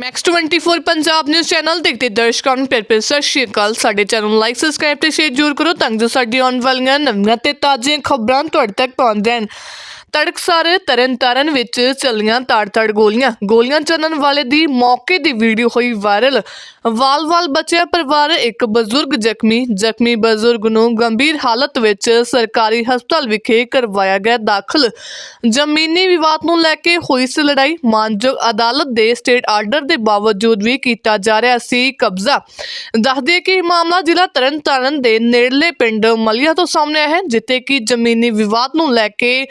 Max 24 Punjab news channel ਦੇਖਦੇ ਦਰਸ਼ਕਾਂ ਨੂੰ ਪਿਆਰ ਭਰੀ ਸਤਿ ਸ਼੍ਰੀ ਅਕਾਲ। ਸਾਡੇ ਚੈਨਲ ਨੂੰ ਲਾਈਕ ਸਬਸਕ੍ਰਾਈਬ ਤੇ ਸ਼ੇਅਰ ਜ਼ਰੂਰ ਕਰੋ ਤਾਂ ਜੋ ਸਾਡੀ ਆਉਣ ਵਾਲੀਆਂ ਨਵੀਆਂ ਤੇ ਤਾਜ਼ੀਆਂ ਖਬਰਾਂ ਤੁਹਾਡੇ ਤੱਕ ਪਹੁੰਚ ਜਾਣ। ਤੜਕਸਾਰ ਤਰਨਤਾਰਨ ਵਿੱਚ ਚੱਲੀਆਂ ਤੜ-ਤੜ ਗੋਲੀਆਂ। ਗੋਲੀਆਂ ਚੱਲਣ ਵਾਲੇ ਦੀ ਮੌਕੇ ਦੀ ਵੀਡੀਓ ਹੋਈ ਵਾਇਰਲ ਵਾਲ-ਵਾਲ ਬਚਿਆ ਪਰਿਵਾਰ, ਇੱਕ ਬਜ਼ੁਰਗ ਜ਼ਖਮੀ। ਜ਼ਖਮੀ ਬਜ਼ੁਰਗ ਨੂੰ ਗੰਭੀਰ ਹਾਲਤ ਵਿੱਚ ਸਰਕਾਰੀ ਹਸਪਤਾਲ ਵਿਖੇ ਕਰਵਾਇਆ ਗਿਆ ਦਾਖਲ। ਜ਼ਮੀਨੀ ਵਿਵਾਦ ਨੂੰ ਲੈ ਕੇ ਹੋਈ ਸੀ ਲੜਾਈ। ਮਾਨਯੋਗ ਅਦਾਲਤ ਦੇ ਸਟੇਟ ਆਰਡਰ ਦੇ ਬਾਵਜੂਦ ਵੀ ਕੀਤਾ ਜਾ ਰਿਹਾ ਸੀ ਕਬਜ਼ਾ। ਦੱਸਦੇ ਕਿ ਇਹ ਮਾਮਲਾ ਜ਼ਿਲ੍ਹਾ ਤਰਨਤਾਰਨ ਦੇ ਨੇੜਲੇ ਪਿੰਡ ਮਲੀਆ ਤੋਂ ਸਾਹਮਣੇ ਆਇਆ ਹੈ, ਜਿੱਥੇ ਕਿ ਜ਼ਮੀਨੀ ਵਿਵਾਦ ਨੂੰ ਲੈ ਕੇ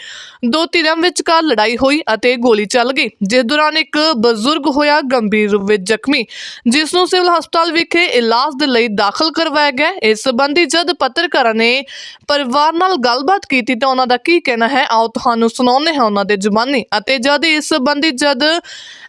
ਦੋ ਧਿਰਾਂ ਵਿਚਕਾਰ ਲੜਾਈ ਹੋਈ ਅਤੇ ਗੋਲੀ ਚੱਲ ਗਈ। ਜਿਸ ਦੌਰਾਨ ਇੱਕ ਬਜ਼ੁਰਗ ਹੋਇਆ, ਗੰਭੀਰ ਰੂਪ ਵਿੱਚ ਜ਼ਖਮੀ। ਜਿਸ ਨੂੰ ਸਿਵਲ ਹਸਪਤਾਲ ਵਿਖੇ ਇਲਾਜ ਦੇ ਲਈ ਦਾਖਲ ਕਰਵਾਇਆ ਗਿਆ। ਇਸ ਸੰਬੰਧੀ ਜਦ ਪੱਤਰਕਾਰਾਂ ਨੇ ਪਰਿਵਾਰ ਨਾਲ ਗੱਲਬਾਤ ਕੀਤੀ ਤਾਂ ਉਹਨਾਂ ਦਾ ਕੀ ਕਹਿਣਾ ਹੈ, ਆਓ ਤੁਹਾਨੂੰ ਸੁਣਾਉਂਦੇ ਹਾਂ ਉਹਨਾਂ ਦੇ ਜ਼ੁਬਾਨੀ। ਅਤੇ ਜਦ ਇਸ ਸੰਬੰਧੀ ਜਦ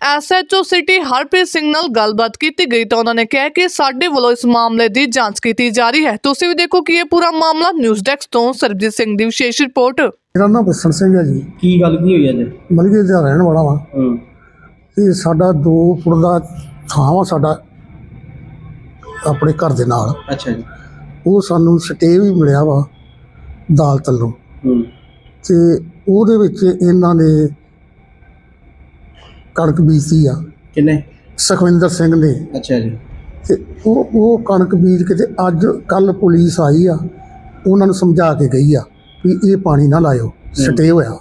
ਐਸਐਚਓ ਸਿਟੀ ਹਰਪ੍ਰੀਤ ਸਿੰਘ ਨਾਲ ਗੱਲਬਾਤ ਕੀਤੀ ਗਈ ਤਾਂ ਉਹਨਾਂ ਨੇ ਕਿਹਾ ਕਿ ਸਾਡੇ ਵੱਲੋਂ ਇਸ ਮਾਮਲੇ ਦੀ ਜਾਂਚ ਕੀਤੀ ਜਾ ਰਹੀ ਹੈ। ਤੁਸੀਂ ਵੀ ਦੇਖੋ ਕਿ ਇਹ ਪੂਰਾ ਮਾਮਲਾ ਨਿਊਜ਼ ਡੈਸਕ ਤੋਂ ਸਰਬਜੀਤ ਸਿੰਘ ਦੀ ਵਿਸ਼ੇਸ਼ ਰਿਪੋਰਟ। ਮੇਰਾ ਨਾਮ ਬਸਨ ਸਿੰਘ ਹੈ ਜੀ। ਕੀ ਗੱਲ ਕੀ ਹੋਈ ਅੱਜ? ਮਲਗੇ ਦਾ ਰਹਿਣ ਵਾਲਾ ਵਾਂ। ਹੂੰ। ਇਹ ਸਾਡਾ 2 ਫੁੱਟ ਦਾ ਥਾਂ ਵਾ ਸਾਡਾ ਆਪਣੇ ਘਰ ਦੇ ਨਾਲ। ਅੱਛਾ ਜੀ। ਉਹ ਸਾਨੂੰ ਸਟੇ ਵੀ ਮਿਲਿਆ ਵਾ ਅਦਾਲਤ ਵੱਲੋਂ ਹੂੰ। ਤੇ ਉਹਦੇ ਵਿੱਚ ਇਹਨਾਂ ਨੇ ਕਣਕ ਬੀਜੀ ਆ। ਕਿੰਨੇ? ਸੁਖਵਿੰਦਰ ਸਿੰਘ ਨੇ ਅੱਛਾ ਜੀ। ਤੇ ਉਹ ਉਹ ਕਣਕ ਬੀਜ ਕੇ ਤੇ ਅੱਜ ਕੱਲ ਪੁਲਿਸ ਆਈ ਆ ਉਹਨਾਂ ਨੂੰ ਸਮਝਾ ਕੇ ਗਈ ਆ ਵੀ ਇਹ ਪਾਣੀ ਨਾ ਲਾਇਓ ਸਟੇ ਹੋਇਆ।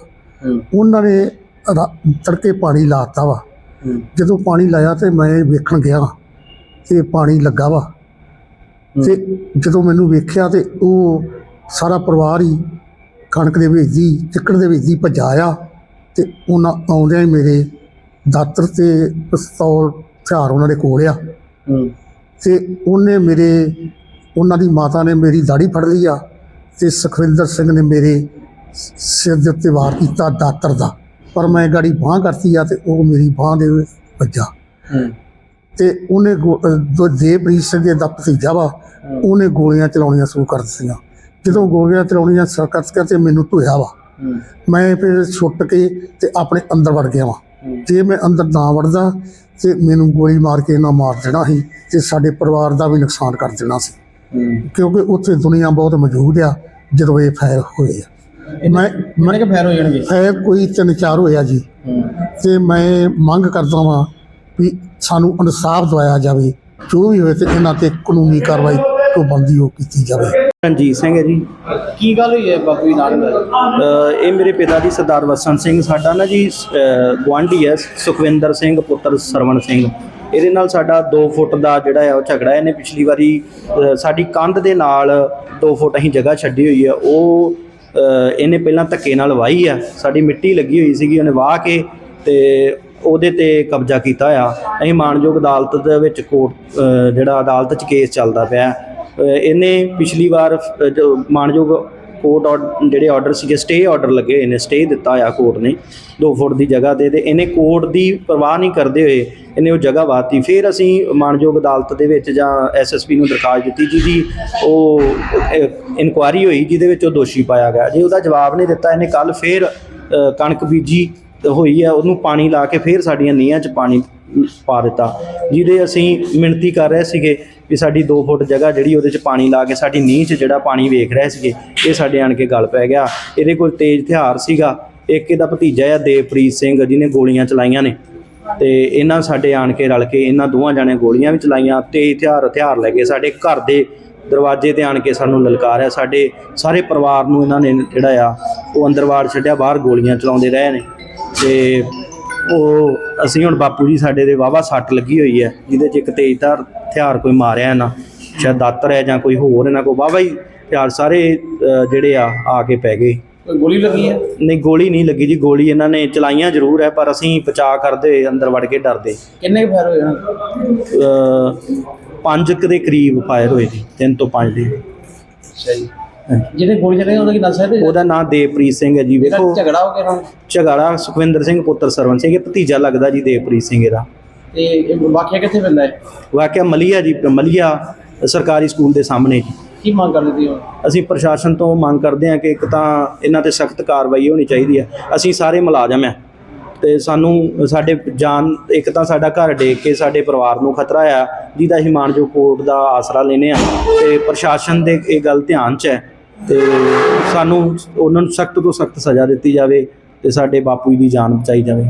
ਉਹਨਾਂ ਨੇ ਤੜਕੇ ਪਾਣੀ ਲਾਤਾ ਵਾ। ਜਦੋਂ ਪਾਣੀ ਲਾਇਆ ਤੇ ਮੈਂ ਵੇਖਣ ਗਿਆ ਤੇ ਪਾਣੀ ਲੱਗਾ ਵਾ। ਤੇ ਜਦੋਂ ਮੈਨੂੰ ਵੇਖਿਆ ਤੇ ਉਹ ਸਾਰਾ ਪਰਿਵਾਰ ਹੀ ਕਣਕ ਦੇ ਵਿੱਚ ਹੀ ਚਿੱਕੜ ਦੇ ਵਿੱਚ ਹੀ ਭੱਜਾ ਆ। ਤੇ ਉਹਨਾਂ ਆਉਂਦਿਆਂ ਹੀ ਮੇਰੇ ਦਾਤਰ ਤੇ ਪਿਸਤੌਲ ਹਥਿਆਰ ਉਹਨਾਂ ਦੇ ਕੋਲ ਆ। ਤੇ ਉਹਨੇ ਮੇਰੇ ਉਹਨਾਂ ਦੀ ਮਾਤਾ ਨੇ ਮੇਰੀ ਦਾੜੀ ਫੜ ਲਈ ਆ ਤੇ ਸੁਖਵਿੰਦਰ ਸਿੰਘ ਨੇ ਮੇਰੇ ਸਿਰ ਦੇ ਉੱਤੇ ਵਾਰ ਕੀਤਾ ਦਾਤਰ ਦਾ। ਪਰ ਮੈਂ ਗਾੜੀ ਬਾਂਹ ਕਰਤੀ ਆ ਤੇ ਉਹ ਮੇਰੀ ਬਾਂਹ ਦੇ ਵੱਜਾ। ਤੇ ਉਹਨੇ ਜੋ ਦੇਵਪ੍ਰੀਤ ਸਿੰਘ ਦੇ ਦਾ ਭਤੀਜਾ ਵਾ ਉਹਨੇ ਗੋਲੀਆਂ ਚਲਾਉਣੀਆਂ ਸ਼ੁਰੂ ਕਰ ਦਿੱਤੀਆਂ। ਜਦੋਂ ਗੋਲੀਆਂ ਚਲਾਉਣੀਆਂ ਸਰਕਤ ਕਰਕੇ ਮੈਨੂੰ ਧੋਇਆ ਵਾ। ਮੈਂ ਫਿਰ ਛੁੱਟ ਕੇ ਤੇ ਆਪਣੇ ਅੰਦਰ ਵੜ ਗਿਆ ਵਾ। ਹੂੰ। ਜੇ ਮੈਂ ਅੰਦਰ ਨਾ ਵੜਦਾ ਤੇ ਮੈਨੂੰ ਗੋਲੀ ਮਾਰ ਕੇ ਨਾ ਮਾਰ ਦੇਣਾ ਸੀ ਤੇ ਸਾਡੇ ਪਰਿਵਾਰ ਦਾ ਵੀ ਨੁਕਸਾਨ ਕਰ ਦੇਣਾ ਸੀ। ਹੂੰ। ਕਿਉਂਕਿ ਉੱਥੇ ਦੁਨੀਆ ਬਹੁਤ ਮੌਜੂਦ ਆ ਜਦੋਂ ਇਹ ਫਾਇਰ ਹੋਏ ਆ। ਮੈਂ ਕਿੰਨੇ ਕੁ ਫੈਰ ਹੋ ਜਾਣਗੇ? ਫਾਇਰ ਕੋਈ ਤਿੰਨ ਚਾਰ ਹੋਇਆ ਜੀ। ਹੂੰ। ਤੇ ਮੈਂ ਮੰਗ ਕਰਦਾ ਵਾਂ ਵੀ ਸਾਨੂੰ ਇਨਸਾਫ ਦਿਵਾਇਆ ਜਾਵੇ ਜੋ ਵੀ ਹੋਏ ਤੇ ਇਹਨਾਂ ਤੇ ਕਾਨੂੰਨੀ ਕਾਰਵਾਈ ਤੋਂ ਬੰਦੀ ਉਹ ਕੀਤੀ ਜਾਵੇ। ਰਣਜੀਤ ਸਿੰਘ ਹੈ ਜੀ। ਕੀ ਗੱਲ ਹੋਈ ਹੈ ਬਾਪੂ ਜੀ ਨਾਲ? ਇਹ ਮੇਰੇ ਪਿਤਾ ਜੀ ਸਰਦਾਰ ਵਸਨ ਸਿੰਘ ਸਾਡਾ ਨਾ ਜੀ ਗਵਾਂਢੀ ਹੈ ਸੁਖਵਿੰਦਰ ਸਿੰਘ ਪੁੱਤਰ ਸਰਵਣ ਸਿੰਘ। ਇਹਦੇ ਨਾਲ ਸਾਡਾ 2 ਫੁੱਟ ਦਾ ਜਿਹੜਾ ਹੈ ਉਹ ਝਗੜਾ ਹੈ। ਇਹਨੇ ਪਿਛਲੀ ਵਾਰੀ ਸਾਡੀ ਕੰਧ ਦੇ ਨਾਲ 2 ਫੁੱਟ ਅਸੀਂ ਜਗ੍ਹਾ ਛੱਡੀ ਹੋਈ ਹੈ। ਉਹ ਇਹਨੇ ਪਹਿਲਾਂ ਧੱਕੇ ਨਾਲ ਵਾਹੀ ਆ। ਸਾਡੀ ਮਿੱਟੀ ਲੱਗੀ ਹੋਈ ਸੀਗੀ ਉਹਨੇ ਵਾਹ ਕੇ ਤੇ ਉਹਦੇ ਤੇ ਕਬਜ਼ਾ ਕੀਤਾ ਆ ਅਸੀਂ ਮਾਨਯੋਗ ਅਦਾਲਤ ਦੇ ਵਿੱਚ ਕੋਰਟ ਜਿਹੜਾ ਅਦਾਲਤ 'ਚ ਕੇਸ ਚੱਲਦਾ ਪਿਆ। ਇਹਨੇ ਪਿਛਲੀ ਵਾਰ ਜੋ ਮਾਨਯੋਗ ਕੋਰਟ ਆਰਡ- ਜਿਹੜੇ ਆਰਡਰ ਸੀਗੇ ਸਟੇ ਆਰਡਰ ਲੱਗੇ ਇਹਨੇ ਨੇ ਸਟੇ ਦਿੱਤਾ ਆ ਕੋਰਟ ਨੇ 2 ਫੁੱਟ ਦੀ ਜਗ੍ਹਾ ਤੇ ਤੇ ਇਹਨੇ ਕੋਰਟ ਦੀ ਪਰਵਾਹ ਨਹੀਂ ਕਰਦੇ ਹੋਏ ਇਹਨੇ ਉਹ ਜਗ੍ਹਾ ਵਾਤੀ। ਫਿਰ ਅਸੀਂ ਮਾਨਯੋਗ ਅਦਾਲਤ ਦੇ ਵਿੱਚ ਜਾਂ ਐਸਐਸਪੀ ਨੂੰ ਦਰਖਾਸਤ ਦਿੱਤੀ, ਜਿਹਦੀ ਉਹ ਇਨਕੁਆਰੀ ਹੋਈ, ਜਿਹਦੇ ਵਿੱਚ ਉਹ ਦੋਸ਼ੀ ਪਾਇਆ ਗਿਆ। ਜੇ ਉਹਦਾ ਜਵਾਬ ਨਹੀਂ ਦਿੱਤਾ, ਇਹਨੇ ਕੱਲ ਫਿਰ ਕਣਕ ਬੀਜੀ ਹੋਈ ਆ, ਉਹਨੂੰ ਪਾਣੀ ਲਾ ਕੇ ਫਿਰ ਸਾਡੀਆਂ ਨੀਹਾਂ 'ਚ ਪਾਣੀ ਪਾ ਦਿੱਤਾ, ਜਿਹਦੇ ਅਸੀਂ ਮਿਣਤੀ ਕਰ ਰਹੇ ਸੀਗੇ। ਵੀ ਸਾਡੀ 2 ਫੁੱਟ ਜਗ੍ਹਾ ਜਿਹੜੀ ਉਹਦੇ 'ਚ ਪਾਣੀ ਲਾ ਕੇ ਸਾਡੀ ਨੀਂਹ 'ਚ ਜਿਹੜਾ ਪਾਣੀ ਵੇਖ ਰਹੇ ਸੀਗੇ, ਇਹ ਸਾਡੇ ਆਣ ਕੇ ਗੱਲ ਪੈ ਗਿਆ। ਇਹਦੇ ਕੋਲ ਤੇਜ਼ ਹਥਿਆਰ ਸੀਗਾ। ਇੱਕ ਇਹਦਾ ਭਤੀਜਾ ਆ, ਦੇਵਪ੍ਰੀਤ ਸਿੰਘ, ਜਿਹਨੇ ਗੋਲੀਆਂ ਚਲਾਈਆਂ ਨੇ। ਤੇ ਇਹਨਾਂ ਸਾਡੇ ਆਣ ਕੇ ਰਲ ਕੇ ਇਹਨਾਂ ਦੋਵਾਂ ਜਾਣੇ ਗੋਲੀਆਂ ਵੀ ਚਲਾਈਆਂ ਤੇ ਹਥਿਆਰ ਹਥਿਆਰ ਲੈ ਕੇ ਸਾਡੇ ਘਰ ਦੇ ਦਰਵਾਜ਼ੇ ਤੇ ਆਣ ਕੇ ਸਾਨੂੰ ਲਲਕਾਰਿਆ ਸਾਡੇ ਸਾਰੇ ਪਰਿਵਾਰ ਨੂੰ ਇਹਨਾਂ ਨੇ ਜਿਹੜਾ ਆ, ਉਹ ਅੰਦਰ ਵਾੜ ਛੱਡਿਆ, ਬਾਹਰ ਗੋਲੀਆਂ ਚਲਾਉਂਦੇ ਰਹੇ ਨੇ। ਤੇ ਉਹ ਅਸੀਂ ਹੁਣ ਬਾਪੂ ਜੀ ਸਾਡੇ ਦੇ ਵਾਵਾ ਸੱਟ ਲੱਗੀ ਹੋਈ ਹੈ ਜਿਹਦੇ 'ਚ ਇੱਕ ਤੇਜ਼ਧਾਰ ਹਥਿਆਰ ਕੋਈ ਮਾਰਿਆ ਨਾ ਸ਼ਾਇਦ ਦਾਤਰ ਹੈ ਜਾਂ ਕੋਈ ਹੋਰ ਇਹਨਾਂ ਕੋਲ। ਵਾਵਾ ਹੀ ਹਥਿਆਰ ਸਾਰੇ ਜਿਹੜੇ ਆ ਆ ਕੇ ਪੈ ਗਏ। ਗੋਲੀ ਲੱਗੀ ਹੈ? ਨਹੀਂ ਗੋਲੀ ਨਹੀਂ ਲੱਗੀ ਜੀ ਗੋਲੀ ਇਹਨਾਂ ਨੇ ਚਲਾਈਆਂ ਜ਼ਰੂਰ ਹੈ ਪਰ ਅਸੀਂ ਬਚਾਅ ਕਰਦੇ ਹੋਏ ਅੰਦਰ ਵੜ ਕੇ ਡਰਦੇ। ਕਿੰਨੇ ਕੁ ਫੈਰ ਹੋ ਜਾਣਗੇ ਅ, ਪੰਜ ਕੁ ਦੇ ਕਰੀਬ ਫਾਇਰ ਹੋਏ ਜੀ ਤਿੰਨ ਤੋਂ ਪੰਜ ਦੇ। ਅੱਛਾ ਜੀ ਜਿਹਨੇ ਗੋਲੀ ਚਲਾਈ ਉਹਦਾ ਕੀ ਨਾਂ ਹੈ? ਤੇ ਉਹਦਾ ਨਾਮ ਦੇਵਪ੍ਰੀਤ ਸਿੰਘ ਹੈ ਜੀ ਵੇਖੋ। ਝਗੜਾ ਹੋ ਗਿਆ ਝਗੜਾ ਸੁਖਵਿੰਦਰ ਸਿੰਘ ਪੁੱਤਰ ਸਰਵਨ ਸਿੰਘ ਇਹ ਭਤੀਜਾ ਲੱਗਦਾ ਜੀ ਦੇਵਪ੍ਰੀਤ ਸਿੰਘ ਇਹਦਾ। ਤੇ ਇਹ ਵਾਕਿਆ ਕਿੱਥੇ ਪੈਂਦਾ ਹੈ? ਵਾਕਿਆ ਮਲੀਆ ਜੀ ਮਲੀਆ ਸਰਕਾਰੀ ਸਕੂਲ ਦੇ ਸਾਹਮਣੇ ਜੀ। ਕੀ ਮੰਗ ਕਰਦੇ ਹੁਣ? ਅਸੀਂ ਪ੍ਰਸ਼ਾਸਨ ਤੋਂ ਮੰਗ ਕਰਦੇ ਹਾਂ ਕਿ ਇੱਕ ਤਾਂ ਇਹਨਾਂ ਤੇ ਸਖਤ ਕਾਰਵਾਈ ਹੋਣੀ ਚਾਹੀਦੀ ਹੈ। ਅਸੀਂ ਸਾਰੇ ਮੁਲਾਜ਼ਮ ਆ ਤੇ ਸਾਨੂੰ ਸਾਡੇ ਜਾਨ ਇੱਕ ਤਾਂ ਸਾਡਾ ਘਰ ਡੇਕ ਕੇ ਸਾਡੇ ਪਰਿਵਾਰ ਨੂੰ ਖਤਰਾ ਆ ਜਿਹਦਾ ਅਸੀਂ ਮਾਨਜੋ ਕੋਰਟ ਦਾ ਆਸਰਾ ਲੈਨੇ ਆ ਤੇ ਪ੍ਰਸ਼ਾਸਨ ਦੇ ਇਹ ਗੱਲ ਧਿਆਨ 'ਚ ਹੈ। ਤੇ ਸਾਨੂੰ ਉਹਨਾਂ ਨੂੰ ਸਖਤ ਤੋਂ ਸਖਤ ਸਜ਼ਾ ਦਿੱਤੀ ਜਾਵੇ ਤੇ ਸਾਡੇ ਬਾਪੂ ਜੀ ਦੀ ਜਾਨ ਬਚਾਈ ਜਾਵੇ।